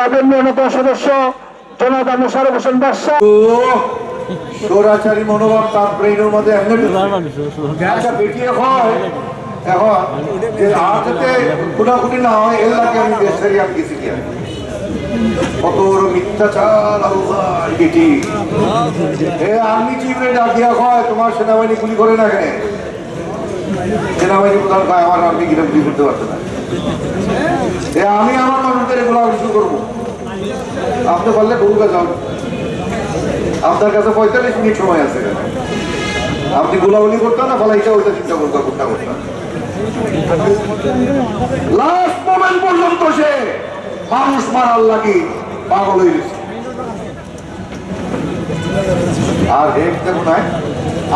ক্লাবের নিয়মিত সদস্য মোশারফ হোসেন বাদশাহ। মনোভাব। আচ্ছা না হয় আমি দেশ থেকে আমি গেছি কি আর? কত বড় মিথ্যাচার, আল্লাহ, বেটি। এ, আমি চিপড়ে ডাক দিয়া হয় তোমার সেনাবাহিনী গুলি করে না কেন সেনাবাহিনী প্রধান আমার এ, আমি আমার মানুষদের এগুলো শুরু করব। আপনি বললে গরুকে যাও আপনার কাছে পঁয়তাল্লিশ মিনিট সময় আছে আপনি গোলাগুলি করতেন না ফলাইটা ওইটা চিন্তা করতে কোনটা করতেন লাস্ট মোমেন্ট পর্যন্ত সে মানুষ মারার লাগি পাগল হয়ে গেছে। আর দেখো নাই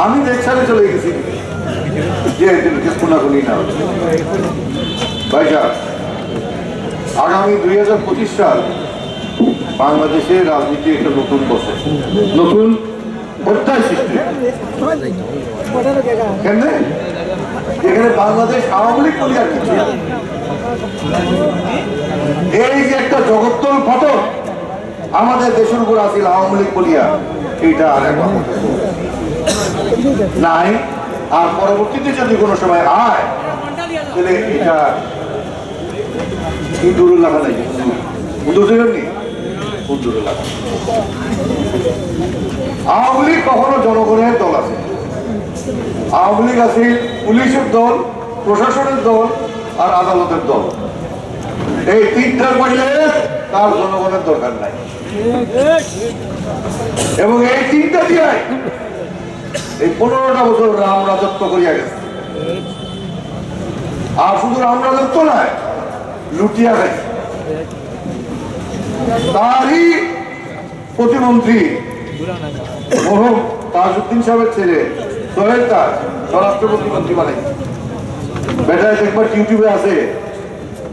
আমি দেখছালে চলে গেছি না ভাই আগামী দুই হাজার পঁচিশ সাল বাংলাদেশের রাজনীতি একটা নতুন বছর। নতুন অধ্যায় সৃষ্টি। এখানে বাংলাদেশ আওয়ামী লীগ বলি আর কিছু এই যে একটা জগত্তল ফটো আমাদের দেশের উপর আসিল আওয়ামী লীগ বলিয়া এইটা আর একটা নাই, আর পরবর্তীতে যদি কোনো সময় আয় তাহলে এটা ইন্দুরুল লাগা নাই উন্দুর উন্দুরুল লাগা কখনো জনগণের দল আছে। আওয়ামী লীগ আছে পুলিশের দল, প্রশাসনের দল আর আদালতের দল। এই তিনটার বাইরে তার জনগণের দরকার নাই। এবং এই তিনটা দিয়ে এই পনেরোটা বছর রাম রাজত্ব করিয়া গেছে। আর শুধু রাম রাজত্ব নয়, লুটিয়া গেছে। তারই প্রতিমন্ত্রী মোহম তাজউদ্দিন সাহেবের ছেলে সোহেল তাজ, স্বরাষ্ট্র প্রতিমন্ত্রী বানাই বেটায় একবার ইউটিউবে আছে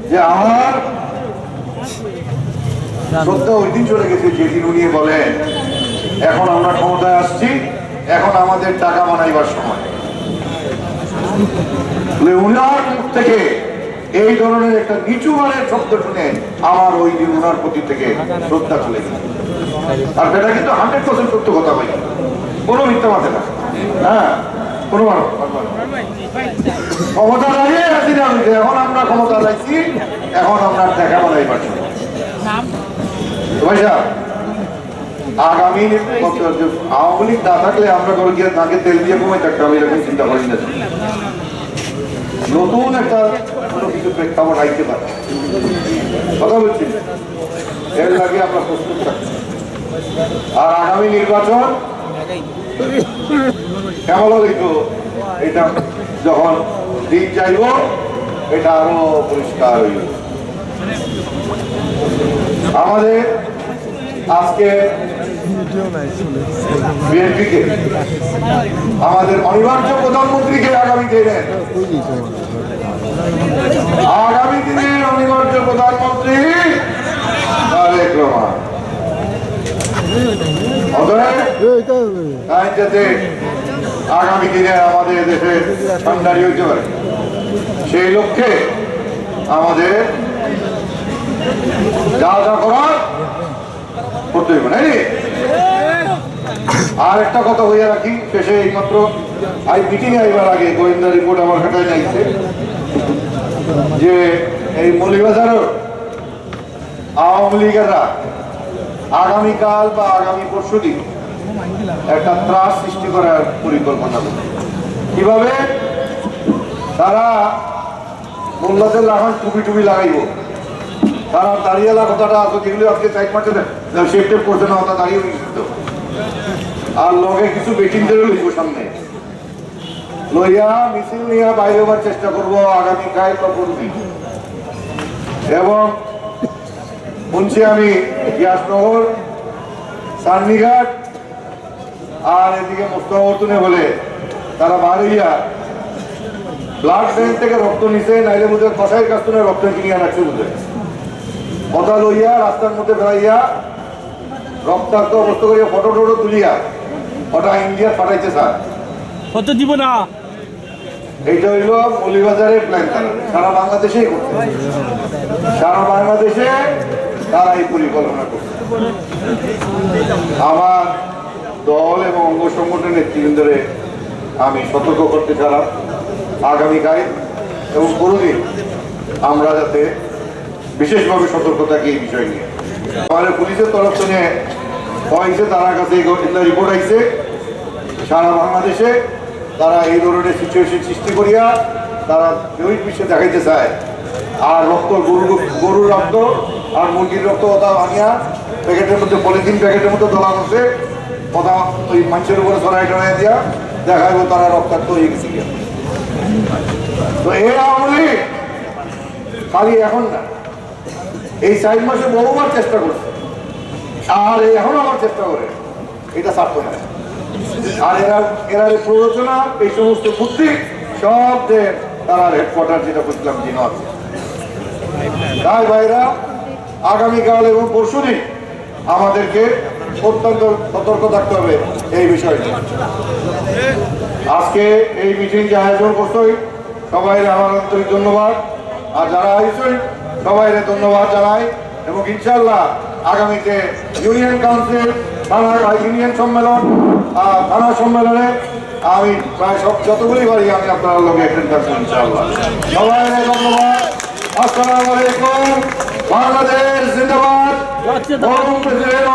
যে আমার শ্রদ্ধা ওই দিন চলে গেছে যেদিন উনি বলেন, এখন আমরা ক্ষমতায় আসছি, এখন আমাদের টাকা বানাইবার সময়। উনার থেকে এই ধরনের একটা নিচু মানের শব্দ শুনে আমার ওই উনার প্রতি থেকে শ্রদ্ধা চলে আর সেটা কিন্তু হান্ড্রেড পার্সেন্ট সত্য কথা ভাই। কোনো মিথ্যা মাথে না। হ্যাঁ কোনো ক্ষমতা আছি না এখন আমরা ক্ষমতা এখন আগামী আওয়ামী লীগ না থাকলে আমরা গিয়ে নাকে তেল দিয়ে কমে থাকতে হবে এরকম চিন্তা করি না। নতুন একটা কোনো কিছু প্রেক্ষাপট আইতে পারে। কথা বলছি? এর লাগে আমরা প্রস্তুত থাকছি আর আগামী নির্বাচন কেমন হইতো এটা যখন দিন চাইব, এটা আরও পরিষ্কার হইব। আমাদের আজকে আমাদের অনিবার্য প্রধানমন্ত্রীকে আগামী দিনে আগামী দিনের অনিবার্য প্রধানমন্ত্রী আগামী দিনে আমাদের দেশে ঠান্ডারি হইতে পারে। সেই লক্ষ্যে আমাদের যা যা করার করতে হইবে, নাকি? আর একটা কথা হইয়া রাখি, শেষে এইমাত্র আই মিটিং আইবার আগে গোয়েন্দা রিপোর্ট আমার কাছে যাইছে যে এই মৌলিবাজারের আওয়ামী লীগেরা আগামীকাল বা আগামী পরশু দিন একটা ত্রাস সৃষ্টি করার পরিকল্পনা কীভাবে? তারা মোল্লাদের লাগান টুপি টুপি লাগাইব। তারা দাঁড়িয়ে কথাটা যেগুলো আজকে চাই মাসে শেপ টেপ করছে না, ওটা দাঁড়িয়ে আর লগে কিছু বেটিংদেরও লইব সামনে। লইয়া মিছিল নিয়ে বাইরে হবার চেষ্টা করব আগামীকাল বা পরদিন। এবং শুনছি আমি গ্যাসনগর সান্নিঘাট, আর এদিকে মোস্তাবর্তনে বলে তারা বাড়িয়া ব্লাড ব্যাংক থেকে রক্ত নিছে, নাইলে বুঝে কাছ থেকে রক্ত কিনিয়া রাখছে বুঝে কথা লইয়া রাস্তার মধ্যে ফেলাইয়া রক্তাক্ত অবস্থা করিয়া ফটো টটো তুলিয়া ওটা ইন্ডিয়া পাঠাইছে স্যার। কত দিব না। এইটা হইল মৌলিবাজারের প্ল্যান তারা। সারা বাংলাদেশেই করছে। সারা বাংলাদেশে তারা এই পরিকল্পনা করছে। আমার দল এবং অঙ্গ সংগঠনের নেতৃবৃন্দরে আমি সতর্ক করতে চালাম আগামীকাল এবং কোনোদিন আমরা যাতে বিশেষভাবে সতর্ক থাকি এই বিষয় নিয়ে আমাদের পুলিশের তরফ থেকে হয়েছে তার কাছে রিপোর্ট আইছে সারা বাংলাদেশে তারা এই ধরনের সিচুয়েশন সৃষ্টি করিয়া তারা ওই বিশ্বে দেখাইতে চায়। আর রক্ত গরু গরুর রক্ত আর মুরগির রক্ত ওটা আনিয়া প্যাকেটের মধ্যে, পলিথিন প্যাকেটের মধ্যে তোলা করছে কথা ওই মানুষের উপরে সরাই টরাই দিয়া দেখাইবো তারা রক্তাক্ত হয়ে গেছে তো এই আওয়ামী লীগ খালি এখন না। এই চার মাসে বহুবার চেষ্টা করছে। আর এখন আমার চেষ্টা করে। এটা ছাড়তো না আর এরা এরা প্ররোচনা, এই সমস্ত বুদ্ধি, সব যে তারা হেডকোয়ার্টার যেটা বুঝলাম যে নয় তাই ভাইরা, আগামীকাল এবং পরশু দিন আমাদেরকে অত্যন্ত সতর্ক থাকতে হবে এই বিষয়টি আজকে এই মিটিং যে আয়োজন করছই সবাই আমার আন্তরিক ধন্যবাদ। আর যারা আইসই সবাই ধন্যবাদ জানাই এবং ইনশাল্লাহ আগামীতে ইউনিয়ন কাউন্সিল থানা ইউনিয়ন সম্মেলন থানা সম্মেলনে আমি প্রায় সব যতগুলি বাড়ি আমি আপনার লোকে অ্যাটেন্ড থাকব ইনশাল্লাহ সবাই ধন্যবাদ। আসসালামু আলাইকুম। বাংলাদেশ জিন্দাবাদ। প্রেসিডেন্ট